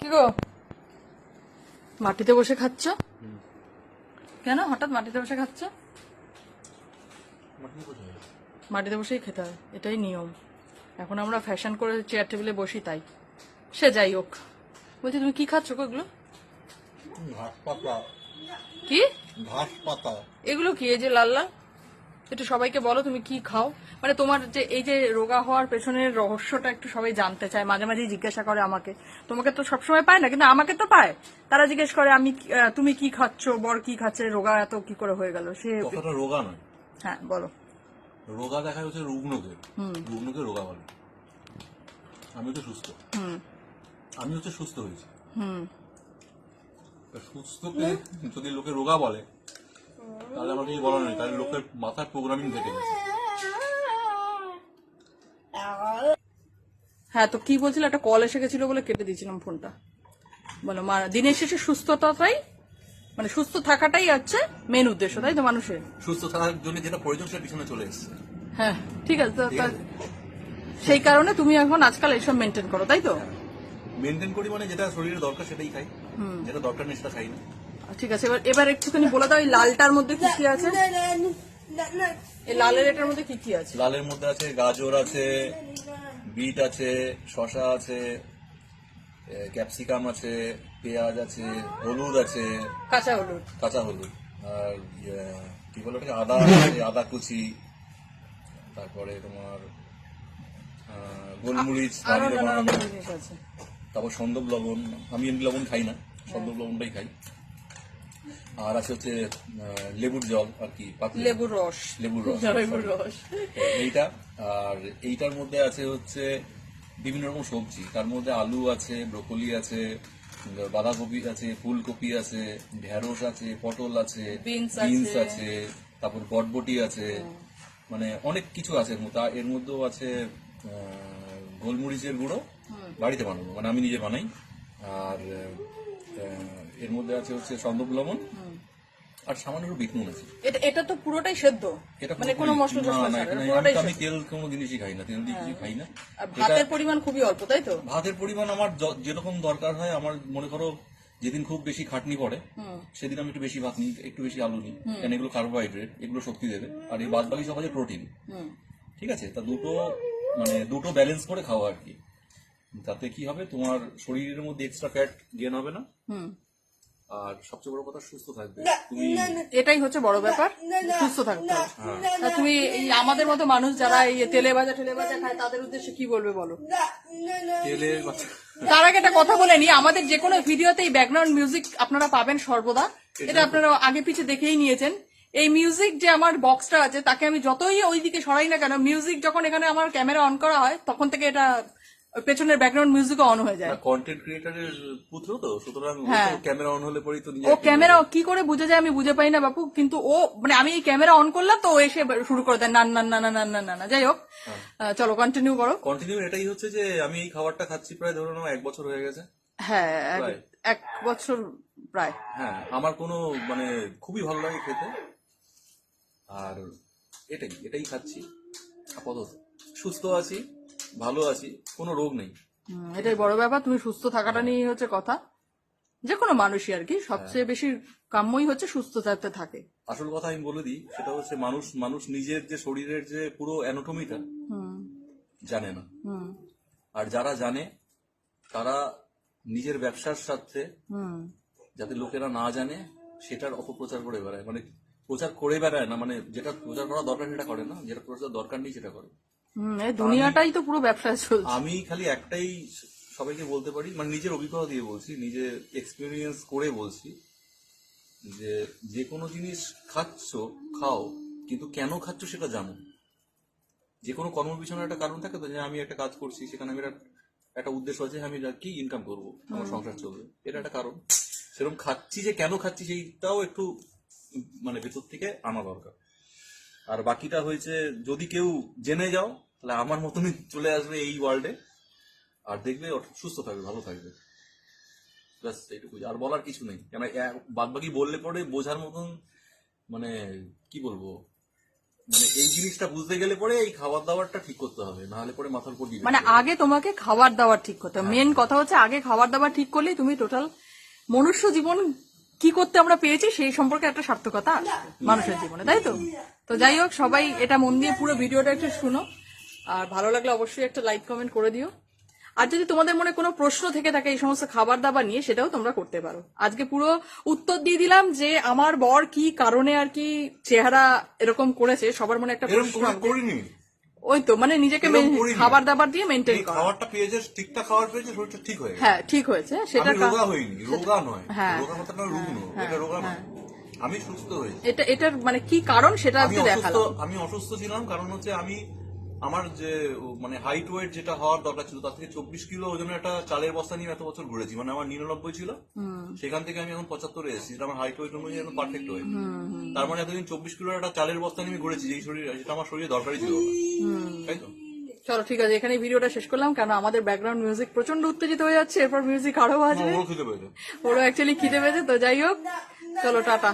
কি গো? মাটিতে বসে খাচ্ছ? কেন? হঠাৎ মাটিতে বসে খাচ্ছ? মাটিতে বসেই খেতে হয় এটাই নিয়ম। এখন আমরা ফ্যাশন করে চেয়ার টেবিলে বসি তাই। সে যাই হোক। বলছি তুমি কি খাচ্ছ পাতা। কি? ঘাস পাতা। এগুলো কি? এই যে লাল লাল? একটু সবাইকে বলো তুমি কি খাও? মানে তোমার যে এই যে রোগা হওয়ার পেছনের রহস্যটা একটু সবাই জানতে চায় মাঝে মাঝে জিজ্ঞাসা করে আমাকে। তোমাকে তো সবসময় পায় না কিন্তু আমাকে তো পায়। তারা জিজ্ঞেস করে আমি তুমি কি খাচ্ছ? বর কি খাচ্ছে? রোগা এত কি করে হয়ে গেল? সে কথাটা রোগা নয়। হ্যাঁ বলো। রোগা দেখা হচ্ছে রুগ্নকে। রুগ্নকে রোগা বলে। আমি তো সুস্থ। হুম। আমি হচ্ছে সুস্থ হয়েছি। হুম। সুস্থকে যদি লোকে রোগা বলে তাহলে আমার কিছু বলার নেই তাহলে লোকের মাথার প্রোগ্রামিং থেকে গেছে। হ্যাঁ তো কি বলছিল? একটা কল এসে গেছিল বলে কেটে দিয়েছিলাম ফোনটা বলো মা দিনের শেষে সুস্থতাটাই মানে সুস্থ থাকাটাই হচ্ছে মেন উদ্দেশ্য তাই তো মানুষের? সুস্থ থাকার জন্য যেটা প্রয়োজন সেটা পিছনে চলে এসছে। হ্যাঁ ঠিক আছে তো-? সেই কারণে তুমি এখন আজকাল এইসব মেনটেন করো তাই তো? মেনটেন করি মানে যেটা শরীরে দরকার সেটাই খাই। যেটা দরকার নেই সেটা খাই না। ঠিক আছে এবার এবার একটুখানি বলে দাও এই লালটার মধ্যে কি কি আছে? এই লালের এটার মধ্যে কি কি আছে? লালের মধ্যে আছে গাজর আছে বিট আছে শশা আছে ক্যাপসিকাম আছে পেঁয়াজ আছে হলুদ আছে। কাঁচা হলুদ। কাঁচা হলুদ। আর ইয়ে, কি বলে ওটাকে? আদা আছে আদা কুচি। তারপরে তোমার গোলমরিচ তারপর সন্দব লবণ। আমি এমনি লবণ খাই না সন্দব লবণটাই খাই। আর আছে হচ্ছে লেবুর জল আর কি লেবুর রস। লেবুর রস লেবুর রস। এইটা আর এইটার মধ্যে আছে হচ্ছে বিভিন্ন রকম সবজি। তার মধ্যে আলু আছে ব্রকলি আছে বাঁধাকপি আছে ফুলকপি আছে ঢেঁড়স আছে পটল আছে বিনস আছে। তারপর বটবটি আছে। মানে অনেক কিছু আছে এর মধ্যে। এর মধ্যেও আছে গোলমরিচের গুঁড়ো। বাড়িতে বানানো মানে আমি নিজে বানাই। আর এর মধ্যে আছে হচ্ছে সন্দব লবণ। আর সামান্য একটু বিট নুন আছে। এটা এটা তো পুরোটাই সেদ্ধ। এটা মানে কোনো মশলা টশলা ছাড়া, পুরোটাই আমি। তেল কোনো জিনিসই খাই না তেল দিয়ে কিছু খাই না। আর ভাতের পরিমাণ খুবই অল্প তাই তো? ভাতের পরিমাণ আমার যেরকম দরকার হয় আমার মনে করো যেদিন খুব বেশি খাটনি পড়ে সেদিন আমি একটু বেশি ভাত নিই একটু বেশি আলু নিই। কারণ এগুলো কার্বোহাইড্রেট এগুলো শক্তি দেবে। আর এই বাদ বাকি সব আছে প্রোটিন ঠিক আছে? তা দুটো মানে দুটো ব্যালেন্স করে খাওয়া আর কি। তাতে কি হবে? তোমার শরীরের মধ্যে এক্সট্রা ফ্যাট গেন হবে না। হুম। আর সবচেয়ে বড় কথা সুস্থ থাকবে। তুমি এটাই হচ্ছে বড় ব্যাপার। সুস্থ থাকতে হবে। হ্যাঁ। তুমি আমাদের মতো মানুষ যারা এই তেলে ভাজা টেলে ভাজা খায় তাদের উদ্দেশ্যে কি বলবে বলো? তেলের তার আগে একটা কথা বলে নি আমাদের যে কোনো ভিডিওতে এই ব্যাকগ্রাউন্ড মিউজিক আপনারা পাবেন সর্বদা। এটা আপনারা আগে পিছে দেখেই নিয়েছেন। এই মিউজিক যে আমার বক্সটা আছে তাকে আমি যতই ওইদিকে সরাই না কেন মিউজিক যখন এখানে আমার ক্যামেরা অন করা হয় তখন থেকে এটা পেছনের ব্যাকগ্রাউন্ড মিউজিকও অন হয়ে যায়। কন্টেন্ট ক্রিয়েটরের পুত্র তো সুতরাং হ্যাঁ। ক্যামেরা অন হলে পরেই তো ও ক্যামেরা কি করে বুঝে যায় আমি বুঝে পাই না বাপু কিন্তু ও মানে আমি এই ক্যামেরা অন করলাম তো এসে শুরু করে দেয় না না না না না না না যাই হোক হ্যাঁ। চলো কন্টিনিউ করো। কন্টিনিউ এটাই হচ্ছে যে আমি এই খাবারটা খাচ্ছি প্রায় ধরুন এক বছর হয়ে গেছে। হ্যাঁ এক বছর প্রায়। হ্যাঁ আমার কোনো মানে খুবই ভালো লাগে খেতে। আর এটাই এটাই খাচ্ছি। আপাতত সুস্থ আছি। ভালো আছি কোনো রোগ নেই। এটাই বড় ব্যাপার তুমি সুস্থ থাকাটা নিয়ে হচ্ছে কথা। যে কোনো মানুষই আর কি সবচেয়ে বেশি কাম্যই হচ্ছে সুস্থ থাকতে থাকে। আসল কথা আমি বলে দিই সেটা হচ্ছে মানুষ মানুষ নিজের যে শরীরের যে পুরো অ্যানোটমিটা জানে না। আর যারা জানে তারা নিজের ব্যবসার স্বার্থে হুম। যাতে লোকেরা না জানে সেটার অপপ্রচার করে বেড়ায়। মানে প্রচার করে বেড়ায় না মানে যেটা প্রচার করা দরকার সেটা করে না যেটা প্রচার দরকার নেই সেটা করে। এই দুনিয়াটাই তো পুরো ব্যবসায় চলছে। আমি খালি একটাই সবাইকে বলতে পারি মানে নিজের অভিজ্ঞতা দিয়ে বলছি নিজের এক্সপিরিয়েন্স করে বলছি যে যে কোনো জিনিস খাচ্ছ খাও কিন্তু কেন খাচ্ছ সেটা জানো। যে কোনো কর্ম পিছনে একটা কারণ থাকে তো যে আমি একটা কাজ করছি সেখানে আমি একটা- একটা উদ্দেশ্য আছে আমি কি ইনকাম করব আমার সংসার চলবে এটা একটা কারণ। সেরকম খাচ্ছি যে কেন খাচ্ছি সেইটাও একটু মানে ভেতর থেকে আনা দরকার। আর বাকিটা হয়েছে যদি কেউ জেনে যাও তাহলে আমার মতনই চলে আসবে এই ওয়ার্ল্ডে আর দেখবে সুস্থ থাকবে ভালো থাকবে। ব্যাস এইটুকুই। আর বলার কিছু নেই। কেন বাদ বাকি বললে পরে বোঝার মতন মানে কি বলব? মানে এই জিনিসটা বুঝতে গেলে পরে এই খাবার দাবারটা ঠিক করতে হবে নাহলে পরে মাথার উপর মানে আগে তোমাকে খাবার দাবার ঠিক করতে হবে। মেন কথা হচ্ছে আগে খাবার দাবার ঠিক করলেই তুমি টোটাল মনুষ্য জীবন কি করতে আমরা পেয়েছি সেই সম্পর্কে একটা সার্থকতা মানুষের জীবনে তাই তো? তো যাই হোক সবাই এটা মন দিয়ে পুরো ভিডিওটা একটু শুনো। আর ভালো লাগলে অবশ্যই একটা লাইক কমেন্ট করে দিও। আর যদি তোমাদের মনে কোনো প্রশ্ন থেকে থাকে এই সমস্ত খাবার দাবার নিয়ে সেটাও তোমরা করতে পারো। আজকে পুরো উত্তর দিয়ে দিলাম যে আমার বর কি কারণে আর কি চেহারা এরকম করেছে সবার মনে একটা প্রশ্ন ওই তো মানে নিজেকে খাবার দাবার দিয়ে মেনটেন করা। খাবারটা পেয়েছে ঠিকঠাক খাবার পেয়েছে শরীরটা ঠিক হয়ে হ্যাঁ ঠিক হয়েছে সেটা রোগা হয়নি রোগা নয়। হ্যাঁ। রোগা কথাটা রুগ্ন এটা রোগা নয়। আমি সুস্থ হয়েছি। এটা এটার মানে কি কারণ সেটা আজকে দেখাল আমি অসুস্থ ছিলাম কারণ হচ্ছে আমি আমার যে মানে হাইট ওয়েট যেটা হওয়ার দরকার ছিল তার থেকে চব্বিশ কিলো ওজনের একটা চালের বস্তা নিয়ে এত বছর ঘুরেছি। মানে আমার নিরানব্বই ছিল। সেখান থেকে আমি এখন পঁচাত্তরে এসেছি। আমার হাইট ওয়েট অনুযায়ী এখন পারফেক্ট ওয়েট তার মানে এতদিন চব্বিশ কিলোর একটা চালের বস্তা নিয়ে আমি ঘুরেছি যেই শরীর যেটা আমার শরীরে দরকারই ছিল তাই তো? চলো ঠিক আছে এখানে ভিডিওটা শেষ করলাম কারণ আমাদের ব্যাকগ্রাউন্ড মিউজিক প্রচণ্ড উত্তেজিত হয়ে যাচ্ছে এরপর মিউজিক আরও বাজবে। পেয়েছে। ওরও অ্যাকচুয়ালি খিদে পেয়েছে তো যাই হোক চলো টাটা।